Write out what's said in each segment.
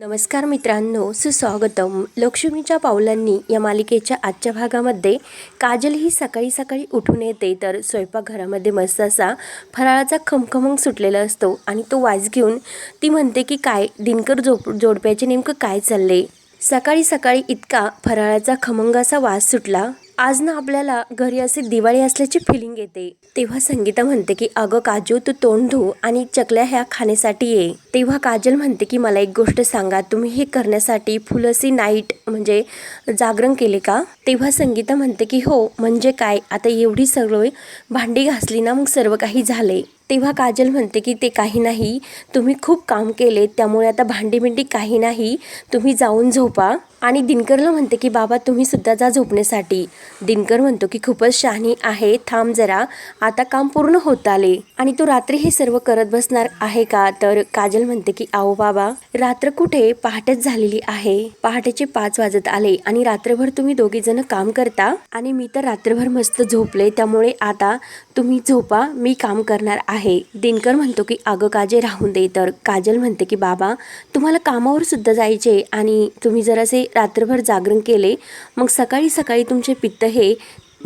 नमस्कार मित्रांनो सुस्वागतम. लक्ष्मीच्या पावलांनी या मालिकेच्या आजच्या भागामध्ये काजल ही सकाळी सकाळी उठून येते तर स्वयंपाकघरामध्ये मस्त असा फराळाचा खमखमंग सुटलेला असतो आणि तो वाज घेऊन ती म्हणते की काय दिनकर झोप जोडप्याचे नेमकं काय चालले सकाळी सकाळी इतका फराळाचा खमंगाचा वास सुटला. आज ना आपल्याला घरी असे दिवाळी असल्याची फिलिंग येते. तेव्हा संगीता म्हणते की अगं काजू तू तोंड धु आणि चकल्या ह्या खाण्यासाठी ये. तेव्हा काजल म्हणते की मला एक गोष्ट सांगा तुम्ही हे करण्यासाठी फुलसी नाईट म्हणजे जागरण केले का? तेव्हा संगीता म्हणते की हो म्हणजे काय? आता एवढी सगळं भांडी घासली ना मग सर्व काही झाले. तेव्हा काजल म्हणते की ते काही नाही तुम्ही खूप काम केले त्यामुळे आता भांडी बिंडी काही नाही तुम्ही जाऊन झोपा. आणि दिनकरला म्हणते की बाबा तुम्ही सुद्धा जा झोपण्यासाठी. दिनकर म्हणतो की खूपच शहाणी आहे थांब जरा आता काम पूर्ण होत आले. आणि तो रात्री हे सर्व करत बसणार आहे का? तर काजल म्हणते की आओ बाबा रात्र कुठे? पहाटेच झालेली आहे. पहाटेचे पाच वाजत आले आणि रात्रभर तुम्ही दोघी जण काम करता. आणि मी तर रात्रभर मस्त झोपले त्यामुळे आता तुम्ही झोपा मी काम करणार आहे. दिनकर म्हणतो की अगं काजे राहून दे. तर काजल म्हणते की बाबा तुम्हाला कामावर सुद्धा जायचे आणि तुम्ही जर असे रात्रभर जागरण केले मग सकाळी सकाळी तुमचे पित्त हे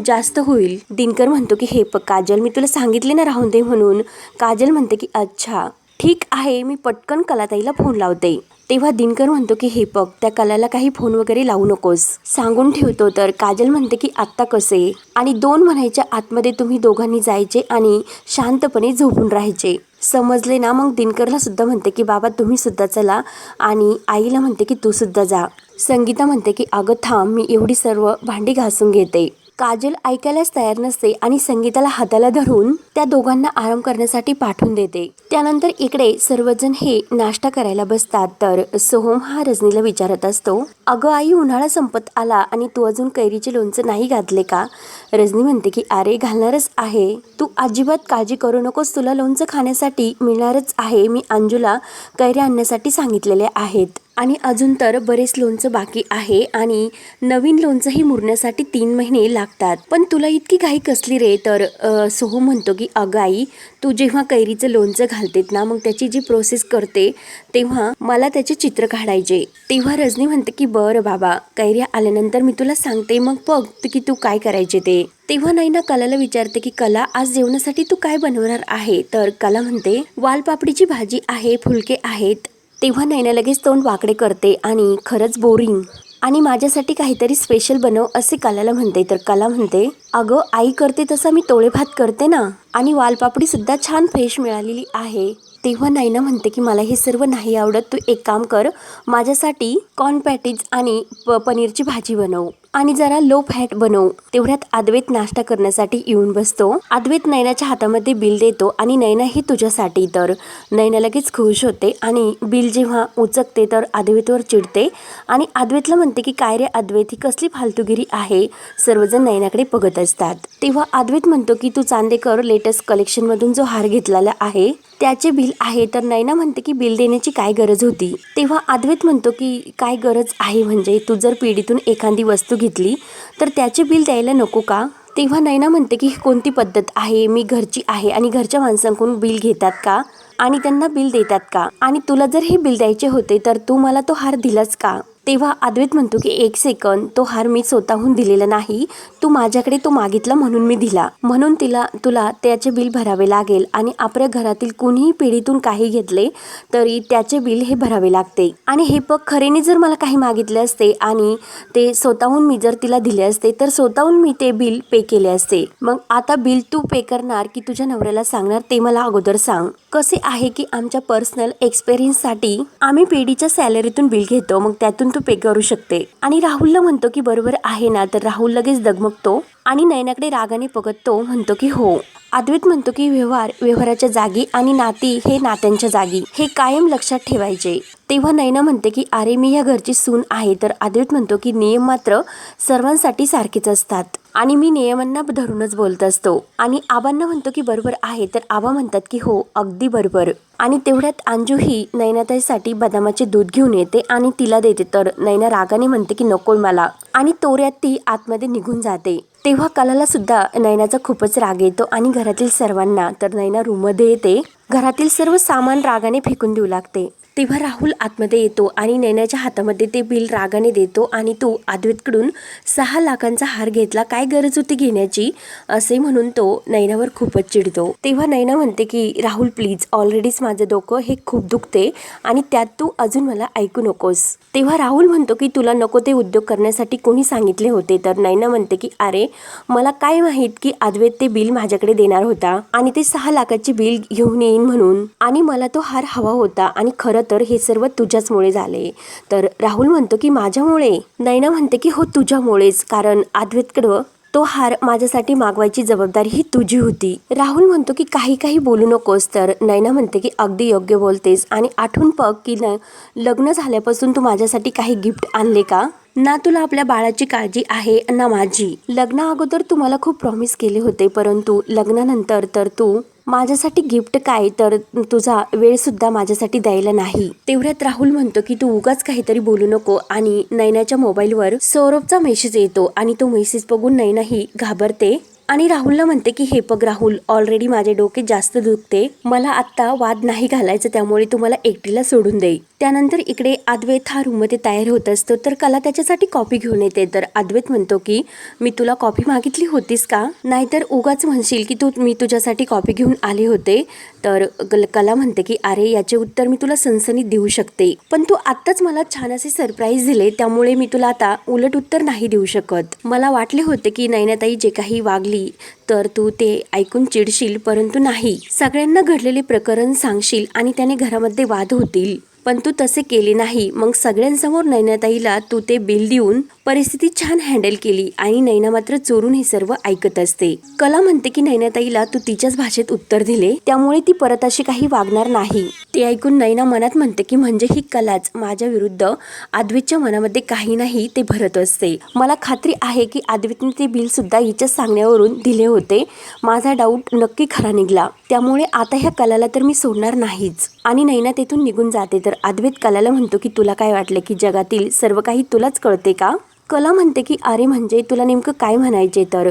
जास्त होईल. दिनकर म्हणतो की हे प काजल मी तुला सांगितले ना राहून दे म्हणून. काजल म्हणते की अच्छा ठीक आहे मी पटकन कलाताईला फोन लावते. तेव्हा दिनकर म्हणतो की हे बघ त्या कलाला काही फोन वगैरे लावू नकोस. सांगून ठेवतो तर काजल म्हणते की आत्ता कसे? आणि दोन म्हणायच्या आतमध्ये तुम्ही दोघांनी जायचे आणि शांतपणे झोपून राहायचे. समजले ना मग? दिनकरला सुद्धा म्हणते की बाबा तुम्ही सुद्धा चला. आणि आईला म्हणते की तू सुद्धा जा. संगीता म्हणते की अगं थांब मी एवढी सर्व भांडी घासून घेते. काजल ऐकायलाच तयार नसते आणि संगीताला हाताला धरून त्या दोघांना आराम करण्यासाठी पाठवून देते. त्यानंतर इकडे सर्वजण हे नाश्ता करायला बसतात. तर सोहम हा रजनीला विचारत असतो अगं आई उन्हाळा संपत आला आणि तू अजून कैरीचे लोणचं नाही घातले का? रजनी म्हणते की अरे घालणारच आहे. तू अजिबात काळजी करू नकोस. तुला लोणचं खाण्यासाठी मिळणारच आहे. मी अंजूला कैरी आणण्यासाठी सांगितलेले आहेत. आणि अजून तर बरेच लोणचं बाकी आहे आणि नवीन लोणचंही मुरण्यासाठी तीन महिने लागतात. पण तुला इतकी घाई कसली रे? तर सोहू म्हणतो की अगं आई तू जेव्हा कैरीचं लोणचं घालतेत ना मग त्याची जी प्रोसेस करते तेव्हा मला त्याचे चित्र काढायचे. तेव्हा रजनी म्हणते की बरं बाबा कैरी आल्यानंतर मी तुला सांगते मग बघ की तू काय करायचे ते. तेव्हा नाही ना कलाला विचारते की कला आज जेवणासाठी तू काय बनवणार आहे? तर कला म्हणते वालपापडीची भाजी आहे फुलके आहेत तेव्हा नैना लगेच तोंड वाकडे करते आणि खरंच बोरिंग आणि माझ्यासाठी काहीतरी स्पेशल बनव असे कलाला म्हणते. तर कला म्हणते अगं आई करते तसा मी तोळे भात करते ना. आणि वालपापडी सुद्धा छान फ्रेश मिळालेली आहे. तेव्हा नैना म्हणते की मला हे सर्व नाही आवडत. तू एक काम कर. माझ्यासाठी कॉर्न पॅटीज आणि प पनीरची भाजी बनव. आणि जरा लो फॅट बनव. तेवढ्यात अद्वैत नाश्ता करण्यासाठी येऊन बसतो. अद्वैत नैनाच्या हातामध्ये बिल देतो आणि नैना ही तुझ्यासाठी तर. नैना लगेच खुश होते आणि बिल जेव्हा उचकते तर अद्वैतवर चिडते आणि अद्वैतला म्हणते की काय रे अद्वैत ही कसली फालतूगिरी आहे? सर्वजण नैनाकडे बघत असतात. तेव्हा अद्वैत म्हणतो की तू चांदेकर लेटेस्ट कलेक्शनमधून जो हार घेतलेला आहे त्याचे बिल आहे. तर नैना म्हणते की बिल देण्याची काय गरज होती? तेव्हा अद्वैत म्हणतो की काय गरज आहे म्हणजे तू जर पिढीतून एखादी वस्तू घेतली तर त्याचे बिल द्यायला नको का? तेव्हा नैना म्हणते की ही कोणती पद्धत आहे? मी घरची आहे आणि घरच्या माणसांकडून बिल घेतात का? आणि त्यांना बिल देतात का? आणि तुला जर हे बिल द्यायचे होते तर तू मला तो हार दिलाच का? तेव्हा अद्वैत म्हणतो की एक सेकंद तो हार मी स्वतःहून दिलेला नाही. तू माझ्याकडे तो मागितला म्हणून मी दिला. म्हणून तिला तुला त्याचे बिल भरावे लागेल आणि आपल्या घरातील कुणीही पिढीतून काही घेतले तरी त्याचे बिल हे भरावे लागते. आणि हे पग खरेने जर मला काही मागितले असते आणि ते स्वतःहून मी जर तिला दिले असते तर स्वतःहून मी ते बिल पे केले असते. मग आता बिल तू पे करणार की तुझ्या नवऱ्याला सांगणार ते मला अगोदर सांग. कसे आहे की आमच्या पर्सनल एक्सपिरियन्ससाठी आम्ही पिढीच्या सॅलरीतून बिल घेतो मग त्यातून तू पे करू शकते. आणि राहुलला म्हणतो की बरोबर आहे ना तर राहुल लगेच दगमगतो आणि नयनाकडे रागाने बघतो म्हणतो की हो. अद्वैत म्हणतो की व्यवहार व्यवहाराच्या जागी आणि नाती हे नात्यांच्या जागी. हे कायम लक्षात ठेवायचे. तेव्हा नैना म्हणते की अरे मी या घरची सून आहे. तर अद्वैत म्हणतो की नियम मात्र सर्वांसाठी सारखेच असतात आणि मी नियमांना धरूनच बोलत असतो. आणि आबांना म्हणतो की बरोबर आहे. तर आबा म्हणतात की हो अगदी बरोबर. आणि तेवढ्यात अंजू ही नैनाताईसाठी बदामाचे दूध घेऊन येते आणि तिला देते. तर नैना रागाने म्हणते की नको मला. आणि तोऱ्यात ती आतमध्ये निघून जाते. तेव्हा कलाला सुद्धा नैनाचा खूपच राग येतो आणि घरातील सर्वांना तर नैना रूममध्ये येते. घरातील सर्व सामान रागाने फेकून देऊ लागते. तेव्हा राहुल आतमध्ये येतो आणि नैनाच्या हातामध्ये ते बिल रागाने देतो आणि तू आद्वेतकडून सहा लाखांचा हार घेतला. काय गरज होती घेण्याची? असे म्हणून तो नैनावर खूपच चिडतो. तेव्हा नैना म्हणते की राहुल प्लीज ऑलरेडीच माझं डोकं हे खूप दुखते आणि त्यात तू अजून मला ऐकू नकोस. तेव्हा राहुल म्हणतो की तुला नको ते उद्योग करण्यासाठी कोणी सांगितले होते. तर नैना म्हणते की अरे मला काय माहीत की अद्वैत ते बिल माझ्याकडे देणार होता आणि ते सहा लाखाचे बिल घेऊन येईन म्हणून. आणि मला तो हार हवा होता आणि खरं तर हे सर्व तुझ्याचमुळे झाले. तर राहुल म्हणतो की माझ्यामुळे. नैना म्हणते की हो तुझ्यामुळेच. कारण आद्वेतकडं तो हार माझ्यासाठी मागवायची जबाबदारी ही तुझी होती. राहुल म्हणतो की काही काही बोलू नकोस. तर नैना म्हणते की अगदी योग्य बोलतेस. आणि आठवून बघ की न लग्न झाल्यापासून तू माझ्यासाठी काही गिफ्ट आणले का? ना तुला आपल्या बाळाची काळजी आहे ना माझी. लग्ना अगोदर तू मला खूप प्रॉमिस केले होते. परंतु लग्नानंतर तर तू माझ्यासाठी गिफ्ट काय? तर तुझा वेळसुद्धा माझ्यासाठी द्यायला नाही. तेवढ्यात राहुल म्हणतो की तू उगाच काहीतरी बोलू नको. आणि नैनाच्या मोबाईलवर सौरभचा मेसेज येतो आणि तो मेसेज बघून नैना ही घाबरते. आणि राहुलला म्हणते की हे बघ राहुल ऑलरेडी माझे डोके जास्त दुखते. मला आत्ता वाद नाही घालायचं त्यामुळे तू मला एकटीला सोडून देई त्यानंतर इकडे अद्वैत हा रूममध्ये तयार होत असतो. तर कला त्याच्यासाठी कॉफी घेऊन येते. तर अद्वैत म्हणतो की मी तुला कॉफी मागितली होतीस का? नाहीतर उगाच म्हणशील की तू मी तुझ्यासाठी कॉफी घेऊन आले होते. तर कल- कला म्हणते की अरे याचे उत्तर मी तुला सनसनीत देऊ शकते. पण तू आत्ताच मला छान असे सरप्राईज दिले त्यामुळे मी तुला आता उलट उत्तर नाही देऊ शकत. मला वाटले होते की नैनाताई जे काही वागली तर तू ते ऐकून चिडशील परंतु नाही. सगळ्यांना घडलेले प्रकरण सांगशील आणि त्याने घरामध्ये वाद होतील. पण तू तसे केले नाही. मग सगळ्यांसमोर नैनाताईला तू ते बिल देऊन परिस्थिती छान हँडल केली आणि नैना मात्र चोरून हे सर्व ऐकत असते. कला म्हणते की नैनाताईला तू तिच्याच भाषेत उत्तर दिले त्यामुळे ती परत अशी काही वागणार नाही. ते ऐकून नैना मनात म्हणते की म्हणजे ही कलाच. माझ्या विरुद्ध आद्वितच्या मनामध्ये काही नाही ते भरत असते. मला खात्री आहे की आद्वितने ते बिल सुद्धा हिच्याच सांगण्यावरून दिले होते. माझा डाऊट नक्की खरा निघला. त्यामुळे आता ह्या कलाला तर मी सोडणार नाहीच. आणि नैना तेथून निघून जाते तर अद्वैत कलाला म्हणतो की तुला काय वाटले की जगातील सर्व काही तुलाच कळते का? कला म्हणते की अरे म्हणजे तुला नेमकं काय म्हणायचे तर?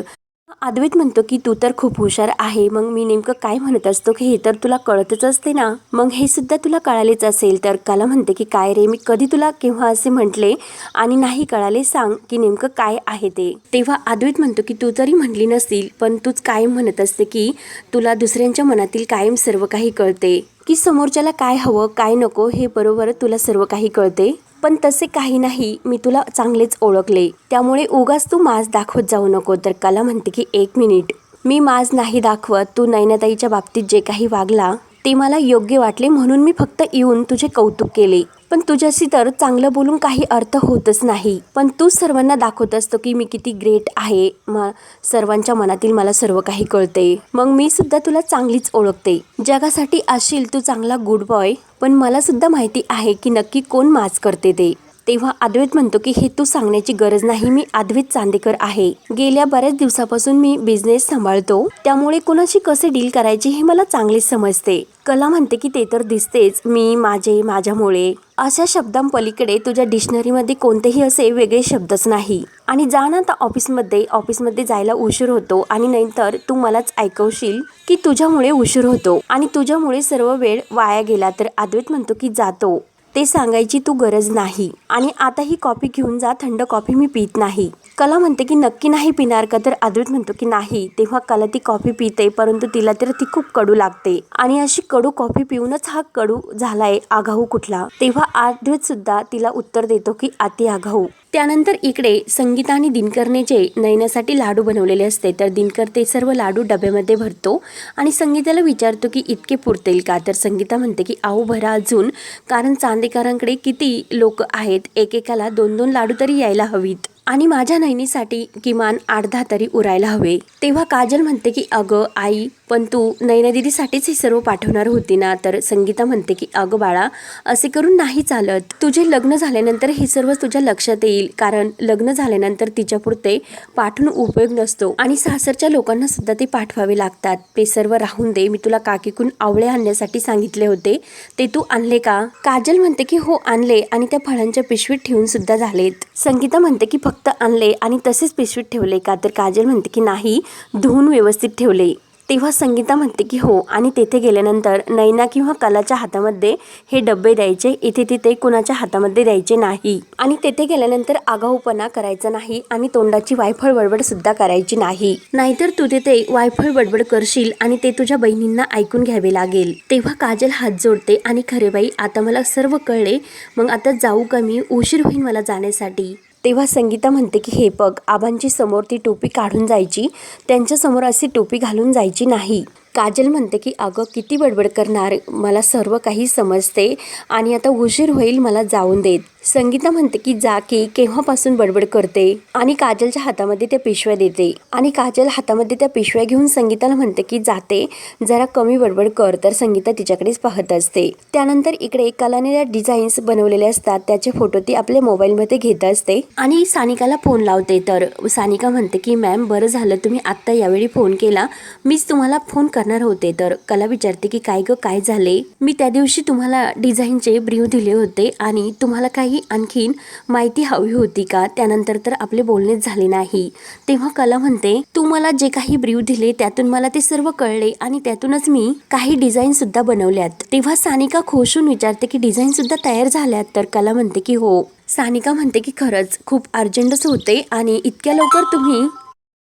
अद्वैत म्हणतो की तू तर खूप हुशार आहे. मग मी नेमकं काय म्हणत असतो की हे तर तुला कळतच असते ना? मग हे सुद्धा तुला कळालेच असेल. तर कला म्हणते की काय रे मी कधी तुला केव्हा असे म्हटले? आणि नाही कळाले सांग की नेमकं काय आहे ते. तेव्हा अद्वैत म्हणतो की तू जरी म्हणली नसतील पण तूच कायम म्हणत असते की तुला दुसऱ्यांच्या मनातील कायम सर्व काही कळते. की समोरच्याला काय हवं काय नको हे बरोबर तुला सर्व काही कळते? पण तसे काही नाही. मी तुला चांगलेच ओळखले. त्यामुळे उगाच तू माज दाखवत जाऊ नको तर कला म्हणते की एक मिनिट. मी माज नाही दाखवत. तू नैनाताईच्या बाबतीत जे काही वागला ते मला योग्य वाटले म्हणून मी फक्त येऊन तुझे कौतुक केले. पण तुझ्याशी तर चांगलं बोलून काही अर्थ होतच नाही. पण तू सर्वांना दाखवत असतो की मी किती ग्रेट आहे. म सर्वांच्या मनातील मला सर्व काही कळते मग मी सुद्धा तुला चांगलीच ओळखते. जगासाठी असशील तू चांगला गुड बॉय पण मला सुद्धा माहिती आहे की नक्की कोण माज करते ते. तेव्हा अद्वैत म्हणतो की हे तू सांगण्याची गरज नाही मी अद्वैत चांदेकर आहे. गेल्या बऱ्याच दिवसापासून मी बिझनेस सांभाळतो. त्यामुळे कुणाशी कसे डील करायचे हे मला चांगलेच समजते. कला म्हणते की ते तर दिसतेच मी माझे माझ्यामुळे. अशा शब्दांपलीकडे तुझ्या डिक्शनरीमध्ये कोणतेही असे वेगळे शब्दच नाही. आणि जा ना आता ऑफिसमध्ये ऑफिसमध्ये जायला उशीर होतो आणि नंतर तू मलाच ऐकवशील की तुझ्यामुळे उशीर होतो. आणि तुझ्यामुळे सर्व वेळ वाया गेला तर अद्वैत म्हणतो की जातो. ते सांगायची तू गरज नाही. आणि आता ही कॉफी घेऊन जा थंड कॉफी मी पित नाही. कला म्हणते की नक्की नाही पिणार का? तर अद्वैत म्हणतो की नाही. तेव्हा कला ती कॉफी पिते परंतु तिला तर ती खूप कडू लागते. आणि अशी कडू कॉफी पिऊनच हा कडू झालाय आघाऊ कुठला? तेव्हा अद्वैत सुद्धा तिला उत्तर देतो की अति आघाऊ त्यानंतर इकडे संगीता आणि दिनकरने जे नयनासाठी लाडू बनवलेले असते. तर दिनकर ते सर्व लाडू डब्यामध्ये भरतो आणि संगीताला विचारतो की इतके पुरतील का? तर संगीता म्हणते की आहो भरा अजून. कारण चांदेकरांकडे किती लोक आहेत. एकेकाला दोन दोन लाडू तरी यायला हवीत. आणि माझ्या नैनीसाठी किमान अर्धा तरी उरायला हवे. तेव्हा काजल म्हणते की अगं आई पण तू नैना दिदीसाठीच हे सर्व पाठवणार होती ना? तर संगीता म्हणते की अगं बाळा असे करून नाही चालत. तुझे लग्न झाल्यानंतर हे सर्व तुझ्या लक्षात येईल कारण लग्न झाल्यानंतर तिच्या पुरते पाठवून उपयोग नसतो आणि सासरच्या लोकांना सुद्धा ते पाठवावे लागतात. ते सर्व राहून दे. मी तुला काकीकून आवळे आणण्यासाठी सांगितले होते. ते तू आणले का? काजल म्हणते की हो आणले आणि त्या फळांच्या पिशवीत ठेवून सुद्धा झालेत. संगीता म्हणते की फक्त आणले आणि तसेच पिशवीत ठेवले. का तर काजल म्हणते की नाही धुवून व्यवस्थित ठेवले. तेव्हा संगीता म्हणते की हो. आणि तेथे गेल्यानंतर नैना किंवा कलाच्या हातामध्ये हे डब्बे द्यायचे. इथे तिथे कुणाच्या हातामध्ये द्यायचे नाही. आणि तेथे गेल्यानंतर आगाऊपणा करायचा नाही आणि तोंडाची वायफळ बडबड सुद्धा करायची नाही. नाहीतर तू तिथे वायफळ बडबड करशील आणि ते तुझ्या बहिणींना ऐकून घ्यावे लागेल. तेव्हा काजल हात जोडते आणि खरे बाई आता मला सर्व कळले. मग आता जाऊ का मी? उशीर होईल मला जाण्यासाठी. तेव्हा संगीता म्हणते की हे बघ आबांची समोर ती टोपी काढून जायची. त्यांच्यासमोर अशी टोपी घालून जायची नाही. काजल म्हणते की अगं किती बडबड करणार? मला सर्व काही समजते आणि आता उशीर होईल मला जाऊन देत. संगीता म्हणते की जा की केव्हापासून बडबड करते आणि काजलच्या हातामध्ये त्या पिशव्या देते. आणि काजल हातामध्ये त्या पिशव्या घेऊन संगीताला म्हणते की जाते जरा कमी बडबड कर तर संगीता तिच्याकडेच पाहत असते. त्यानंतर इकडे कलाने त्या डिझाईन्स बनवलेले असतात त्याचे फोटो ती आपल्या मोबाईलमध्ये घेत असते. आणि सानिकाला फोन लावते. तर सानिका म्हणते की मॅम बरं झालं तुम्ही आत्ता यावेळी फोन केला. मीच तुम्हाला फोन करणार होते. तर कला विचारते की काय ग काय झाले? मी त्या दिवशी तुम्हाला डिझाईनचे ब्रीव दिले होते आणि तुम्हाला काही आणखीन माहिती हवी होती का? त्यानंतर तर आपले बोलणेच झाले नाही. तेव्हा कला म्हणते तू मला जे काही ब्रीव दिले त्यातून मला ते सर्व कळले आणि त्यातूनच मी काही डिझाईन सुद्धा बनवल्यात. तेव्हा सानिका खोशून विचारते की डिझाईन सुद्धा तयार झाल्यात? तर कला म्हणते की हो. सानिका म्हणते की खरंच खूप अर्जंटच होते आणि इतक्या लवकर तुम्ही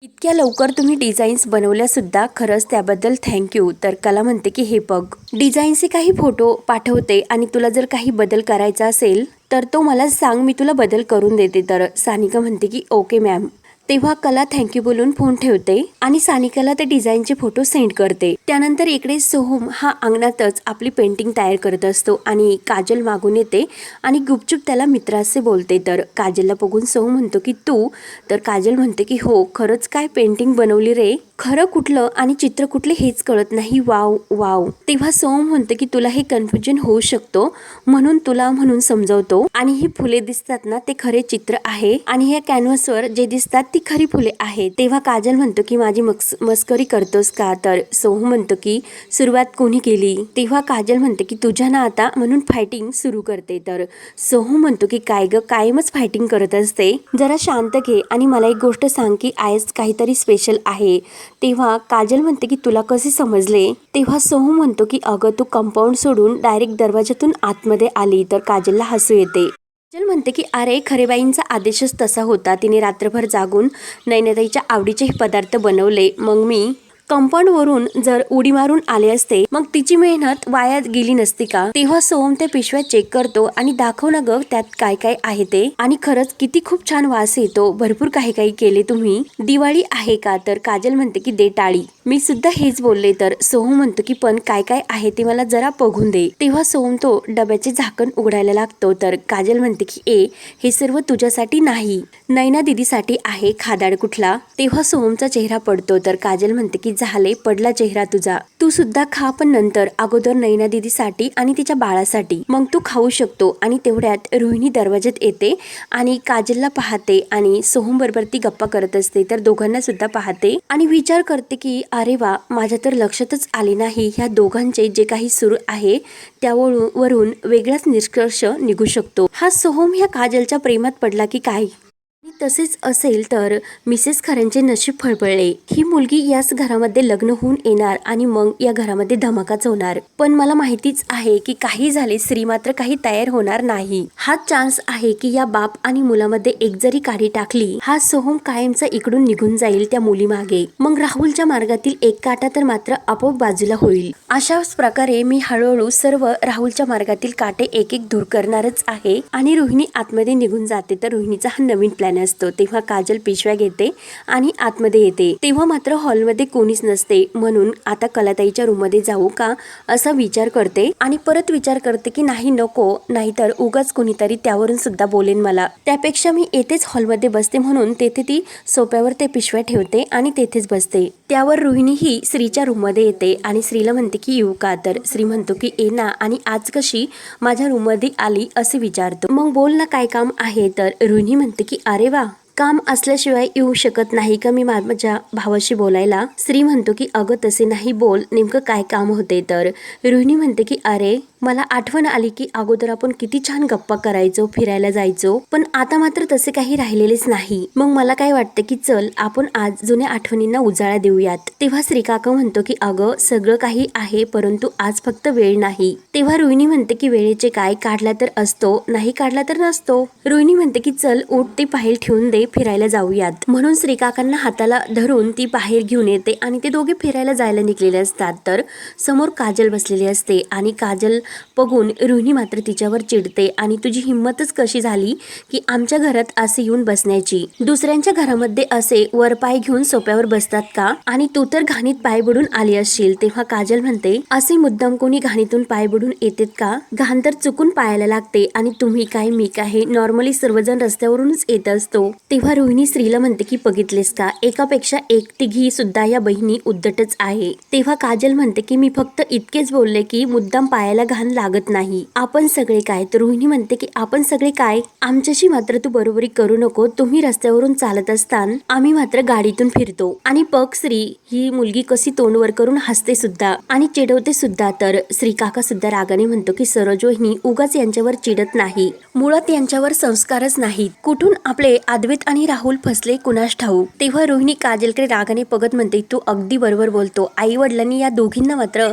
इतक्या लवकर तुम्ही डिझाईन्स बनवल्यासुद्धा खरंच त्याबद्दल थँक्यू तर कला म्हणते की हे बघ. डिझाईनचे काही फोटो पाठवते आणि तुला जर काही बदल करायचा असेल तर तो मला सांग मी तुला बदल करून देते. तर सानिका म्हणते की ओके मॅम तेव्हा कला थँक्यू बोलून फोन ठेवते आणि सानिकाला त्या डिझाईनचे फोटो सेंड करते. त्यानंतर इकडे सोहम हा अंगणातच आपली पेंटिंग तयार करत असतो आणि काजल मागून येते आणि गुपचूप त्याला मित्रासे बोलते. तर काजलला बघून सोहम म्हणतो की तू? तर काजल म्हणते की हो खरंच काय पेंटिंग बनवली रे? खरं कुठलं आणि चित्र कुठले हेच कळत नाही. Wow wow. तेव्हा सोम म्हणतो की तुला हे कन्फ्युजन होऊ शकतो. म्हणून तुला म्हणून समजवतो. आणि ही फुले दिसतात ना ते खरे चित्र आहे. आणि ह्या कॅनव्हसवर जे दिसतात ती खरी फुले आहेत. तेव्हा काजल म्हणतो की माझी मक्स मस्करी करतोस का? तर सोहम म्हणतो की सुरुवात कोणी केली? तेव्हा काजल म्हणते की तुझ्या ना आता म्हणून फायटिंग सुरू करते. तर सोहम म्हणतो की काय ग कायमच फायटिंग करत असते. जरा शांत घे आणि मला एक गोष्ट सांग की आज काहीतरी स्पेशल आहे. तेव्हा काजल म्हणते की तुला कसे समजले? तेव्हा सोहम म्हणतो की अगं तू कंपाऊंड सोडून डायरेक्ट दरवाजातून आतमध्ये आली तर काजलला हसू येते. काजल म्हणते की अरे खरेबाईंचा आदेशच तसा होता. तिने रात्रभर जागून नैनताईच्या आवडीचे हे पदार्थ बनवले. मग मी कंपाऊंडवरून जर उडी मारून आले असते मग तिची मेहनत वाया गेली नसती का? तेव्हा सोहम ते पिशव्या चेक करतो आणि दाखव ना ग त्यात काय काय आहे ते. आणि खरंच किती खूप छान वास येतो. भरपूर काही काही केले तुम्ही. दिवाळी आहे का? तर काजल म्हणते की दे टाळी मी सुद्धा हेच बोलले तर सोहम म्हणतो की पण काय काय आहे ते मला जरा बघून दे. तेव्हा सोहम तो डब्याचे झाकण उघडायला लागतो. तर काजल म्हणते की ए हे सर्व तुझ्यासाठी नाही. नैना दिदीसाठी आहे खादाड कुठला? तेव्हा सोहमचा चेहरा पडतो. तर काजल म्हणते की झाले पडला चेहरा तुझा. तू सुद्धा खा पण नंतर अगोदर नैना दिदीसाठी आणि तिच्या बाळासाठी. मग तू खाऊ शकतो आणि तेवढ्यात रोहिणी दरवाज्यात येते आणि काजलला पाहते आणि सोहम बरोबर ती गप्पा करत असते तर दोघांना सुद्धा पाहते आणि विचार करते की अरे वा माझ्या तर लक्षातच आले नाही. ह्या दोघांचे जे काही सुरू आहे त्यावरून वरून वेगळाच निष्कर्ष निघू शकतो. हा सोहम ह्या काजलच्या प्रेमात पडला की काय? तसेच असेल तर मिसेस खऱ्यांचे नशीब फळफळले ही मुलगी याच घरामध्ये लग्न होऊन येणार आणि मग या घरामध्ये धमाकाच होणार पण मला माहितीच आहे की काही झाले स्त्री मात्र काही तयार होणार नाही. हा चान्स आहे की या बाप आणि मुलामध्ये एक जरी काढी टाकली हा सोहम कायमचा इकडून निघून जाईल त्या मुलीमागे. मग राहुलच्या मार्गातील एक काटा तर मात्र आपोआप बाजूला होईल. अशाच प्रकारे मी हळूहळू सर्व राहुलच्या मार्गातील काटे एक एक दूर करणारच आहे आणि रोहिणी आतमध्ये निघून जाते. तर रोहिणीचा हा नवीन प्लॅन असतो तेव्हा काजल पिशव्या घेते आणि आतमध्ये येते. तेव्हा मात्र हॉलमध्ये कोणीच नसते. म्हणून आता कलाताईच्या रूममध्ये जाऊ का असा विचार करते आणि परत विचार करते की नाही नको. नाहीतर उगाच कोणीतरी त्यावरून सुद्धा बोलेन मला. त्यापेक्षा मी येथेच हॉलमध्ये बसते म्हणून तेथे ती सोप्यावर ते पिशव्या ठेवते आणि तेथेच बसते. त्यावर रोहिणी ही श्रीच्या रूममध्ये येते आणि श्रीला म्हणते की येऊ का तर? श्री म्हणतो की ये ना. आणि आज कशी माझ्या रूममध्ये आली असे विचारतो. मग बोल ना काय काम आहे? तर रोहिणी म्हणते की अरे वा काम असल्याशिवाय येऊ शकत नाही का मी माझ्या भावाशी बोलायला? श्री म्हणतो की अगं तसे नाही बोल. नेमकं काय काम होते तर? रोहिणी म्हणते की अरे मला आठवण आली की अगोदर आपण किती छान गप्पा करायचो फिरायला जायचो. पण आता मात्र तसे काही राहिलेलेच नाही. मग मला काय वाटतं की चल आपण आज जुन्या आठवणींना उजाळा देऊयात. तेव्हा श्रीकाका म्हणतो की अगं सगळं काही आहे परंतु आज फक्त वेळ नाही. तेव्हा रोहिणी म्हणते की वेळेचे काय? काढला तर असतो. नाही काढला तर नसतो. रोहिणी म्हणते की चल उठ ते पाहिल ठेवून दे. फिरायला जाऊयात. म्हणून श्रीकाकांना हाताला धरून ती बाहेर घेऊन येते आणि ते दोघे फिरायला जायला निघलेले असतात. तर समोर काजल बसलेली असते आणि काजल बघून रोहिणी मात्र तिच्यावर चिडते आणि तुझी हिंमतच कशी झाली की आमच्या घरात असे येऊन बसण्याची? दुसऱ्यांच्या घरामध्ये असे वर पाय घेऊन सोप्यावर बसतात का? आणि तू तर घाणीत पाय बुडून आली असशील तेव्हा काजल म्हणते असे मुद्दाम कोणी घाणीतून पाय बुडून येतेत का? घाण तर चुकून पायाला लागते आणि तुम्ही काय मी काय नॉर्मली सर्वजण रस्त्यावरूनच येत असतो. तेव्हा रोहिणी स्त्रीला म्हणते की बघितलेस का? एकापेक्षा एक तिघी सुद्धा या बहिणी उद्धटच आहे. तेव्हा काजल म्हणते की मी फक्त इतकेच बोलले की मुद्दाम पायाला घाण लागत नाही. आपण सगळे काय? तर रोहिणी म्हणते की आपण सगळे काय? आमच्याशी मात्र तू बरोबरी करू नको. तुम्ही रस्त्यावरून चालत असताना आम्ही मात्र गाडीतून फिरतो. आणि पग श्री ही मुलगी कशी तोंडवर करून हसते सुद्धा आणि चिडवते सुद्धा. तर श्री काका सुद्धा रागाने म्हणतो की सरोज वहिनी उगाच यांच्यावर चिडत नाही. मुळात यांच्यावर संस्कारच नाहीत. कुठून आपले रोहित आणि राहुल फसले कुणास ठाऊक? तेव्हा रोहिणी काजलकडे रागाने बघत म्हणते तू अगदी बरोबर बोलतो. आई वडिलांनी या दोघींना मात्र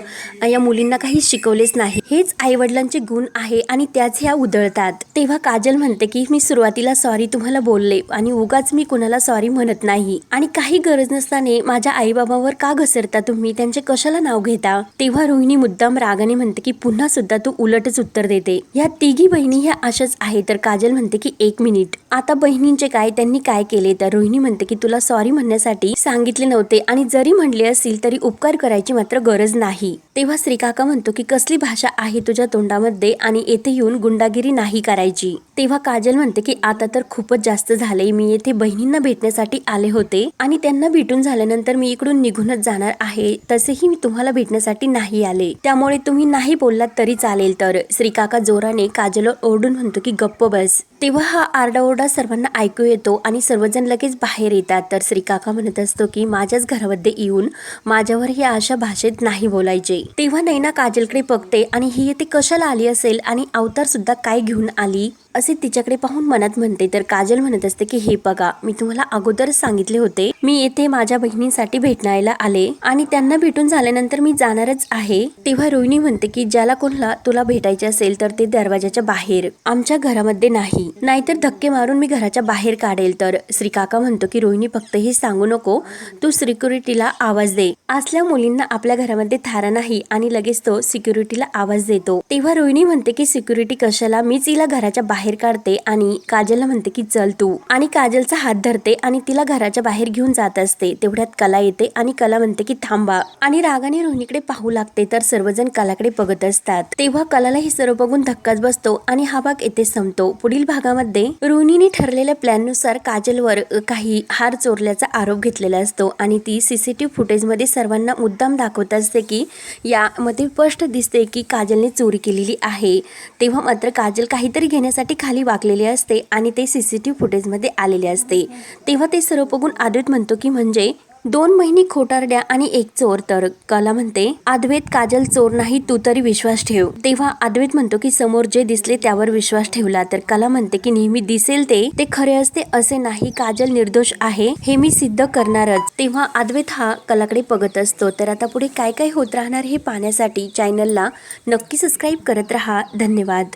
या मुलींना काही शिकवलेच नाही. हेच आई वडिलांचे गुण आहे आणि त्याच ह्या उधळतात. तेव्हा काजल म्हणते की मी सुरुवातीला सॉरी तुम्हाला बोलले आणि उगाच मी कुणाला सॉरी म्हणत नाही. आणि काही गरज नसताना माझ्या आईबाबावर का घसरता तुम्ही? त्यांचे कशाला नाव घेता? तेव्हा रोहिणी मुद्दाम रागाने म्हणते की पुन्हा सुद्धा तू उलटच उत्तर देते. या तिघी बहिणी ह्या अशाच आहे तर काजल म्हणते की एक मिनिट. आता बहिणींचे काय त्यांनी काय केले? तर रोहिणी म्हणते की तुला सॉरी म्हणण्यासाठी सांगितले नव्हते आणि जरी म्हणले असतील तरी उपकार करायची मात्र गरज नाही. तेव्हा श्रीकाका म्हणतो की कसली भाषा आहे तुझ्या तोंडामध्ये आणि येथे येऊन गुंडागिरी नाही करायची? तेव्हा काजल म्हणते की आता तर खूपच जास्त झाले मी येथे बहिणींना भेटण्यासाठी आले होते आणि त्यांना भेटून झाल्यानंतर मी इकडून निघूनच जाणार आहे. तसेही मी तुम्हाला भेटण्यासाठी नाही आले. त्यामुळे तुम्ही नाही बोललात तरी चालेल. तर श्रीकाका जोराने काजलवर ओरडून म्हणतो की गप्प बस. तेव्हा हा आरडाओरडा सर्वांना ऐकू येतो. आणि सर्वजण लगेच बाहेर येतात. तर श्रीकाका म्हणत असतो की माझ्याच घरामध्ये येऊन माझ्यावर ही अशा भाषेत नाही बोलायचे. तेव्हा नैना काजलकडे बघते आणि ही येथे कशाला आली असेल आणि अवतार सुद्धा काय घेऊन आली? असे तिच्याकडे पाहून मनात म्हणते. तर काजल म्हणत असते की हे बघा मी तुम्हाला अगोदरच सांगितले होते मी येथे माझ्या बहिणींसाठी भेटण्याला आले आणि त्यांना भेटून झाल्यानंतर मी जाणारच आहे. तेव्हा रोहिणी म्हणते की ज्याला कोणाला तुला भेटायचे असेल तर ते दरवाजाच्या बाहेर आमच्या घरामध्ये नाही. नाहीतर धक्के मारून मी घराच्या बाहेर काढ काढेल तर श्रीकाका म्हणतो की रोहिणी फक्त हे सांगू नको. तू सिक्युरिटीला आवाज दे. असल्या मुलींना आपल्या घरामध्ये थारा नाही आणि लगेच तो सिक्युरिटीला आवाज देतो. तेव्हा रोहिणी म्हणते की सिक्युरिटी कशाला? मीच तिला घराच्या बाहेर काढते आणि काजलला म्हणते की चल तू. आणि काजलचा हात धरते आणि तिला घराच्या बाहेर घेऊन जात असते. तेवढ्यात कला येते आणि कला म्हणते की थांबा. आणि रागाने रोहिणीकडे पाहू लागते तर सर्वजण कलाकडे बघत असतात. तेव्हा कलाला हे सर्व बघून धक्काच बसतो आणि हा भाग येथे संपतो. पुढील भागामध्ये रोहिणीने ठरलेल्या प्लॅननुसार त्यानुसार काजलवर काही हार चोरल्याचा आरोप घेतलेला असतो आणि ती सी सी टीव फुटेजमध्ये सर्वांना मुद्दाम दाखवत असते की यामध्ये स्पष्ट दिसते की काजलने चोरी केलेली आहे. तेव्हा मात्र काजल काहीतरी घेण्यासाठी खाली वाकलेली असते आणि ते सी सी टी व्ही फुटेजमध्ये आलेले असते. तेव्हा ते सर्व बघून आदित म्हणतो की म्हणजे दोन महिने खोटारड्या आणि एक चोर तर कला म्हणते अद्वैत काजल चोर नाही तू तरी विश्वास ठेव. तेव्हा अद्वैत म्हणतो की समोर जे दिसले त्यावर विश्वास ठेवला तर कला म्हणते की नेहमी दिसेल ते. ते खरे असते असे नाही काजल निर्दोष आहे हे मी सिद्ध करणारच. तेव्हा अद्वैत हा कलाकडे बघत असतो. तर आता पुढे काय काय होत राहणार हे पाहण्यासाठी चॅनलला नक्की सबस्क्राईब करत राहा. धन्यवाद.